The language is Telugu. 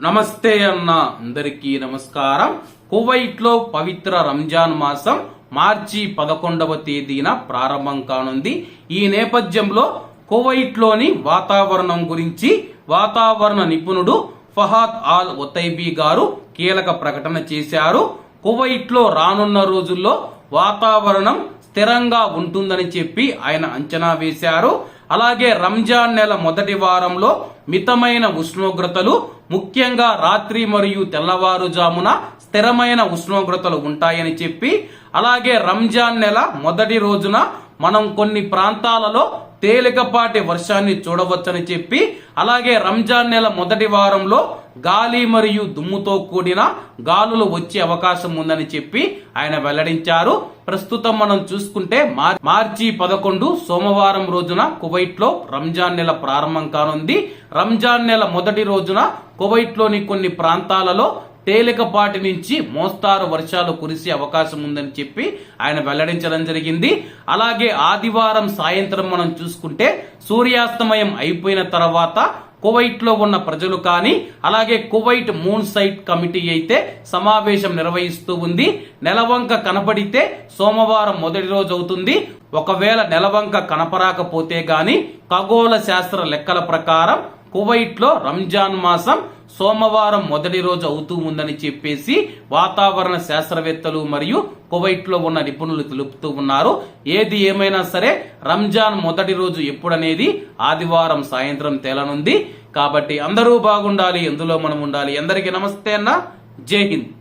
నమస్తే అన్న అందరికీ నమస్కారం. కువైట్లో పవిత్ర రంజాన్ మాసం మార్చి పదకొండవ తేదీన ప్రారంభం కానుంది. ఈ నేపథ్యంలో కువైట్లోని వాతావరణం గురించి వాతావరణ నిపుణుడు ఫహాద్ ఆల్ ఒతైబీ గారు కీలక ప్రకటన చేశారు. కువైట్లో రానున్న రోజుల్లో వాతావరణం స్థిరంగా ఉంటుందని చెప్పి ఆయన అంచనా వేశారు. అలాగే రంజాన్ నెల మొదటి వారంలో మితమైన ఉష్ణోగ్రతలు ముఖ్యంగా రాత్రి మరియు తెల్లవారుజామున స్థిరమైన ఉష్ణోగ్రతలు ఉంటాయని చెప్పి అలాగే రంజాన్ నెల మొదటి రోజున మనం కొన్ని ప్రాంతాలలో తేలికపాటి వర్షాన్ని చూడవచ్చని చెప్పి అలాగే రంజాన్ నెల మొదటి వారంలో గాలి మరియు దుమ్ముతో కూడిన గాలులు వచ్చే అవకాశం ఉందని చెప్పి ఆయన వెల్లడించారు. ప్రస్తుతం మనం చూసుకుంటే మార్చి పదకొండు సోమవారం రోజున కువైట్లో రంజాన్ నెల ప్రారంభం కానుంది. రంజాన్ నెల మొదటి రోజున కువైట్లోని కొన్ని ప్రాంతాలలో తేలికపాటి నుంచి మోస్తారు వర్షాలు కురిసే అవకాశం ఉందని చెప్పి ఆయన వెల్లడించడం జరిగింది. అలాగే ఆదివారం సాయంత్రం మనం చూసుకుంటే సూర్యాస్తమయం అయిపోయిన తర్వాత కువైట్లో ఉన్న ప్రజలు కానీ అలాగే కువైట్ మూన్ సైట్ కమిటీ అయితే సమావేశం నిర్వహిస్తూ ఉంది. నెలవంక కనపడితే సోమవారం మొదటి రోజు అవుతుంది. ఒకవేళ నెలవంక కనపరాకపోతే గాని ఖగోళ శాస్త్ర లెక్కల ప్రకారం కువైట్లో రంజాన్ మాసం సోమవారం మొదటి రోజు అవుతూ ఉందని చెప్పేసి వాతావరణ శాస్త్రవేత్తలు మరియు కువైట్లో ఉన్న నిపుణులు తెలుపుతూ ఉన్నారు. ఏది ఏమైనా సరే రంజాన్ మొదటి రోజు ఎప్పుడనేది ఆదివారం సాయంత్రం తేలనుంది. కాబట్టి అందరూ బాగుండాలి ఎందులో మనం ఉండాలి? అందరికీ నమస్తే అన్న. జై హింద్.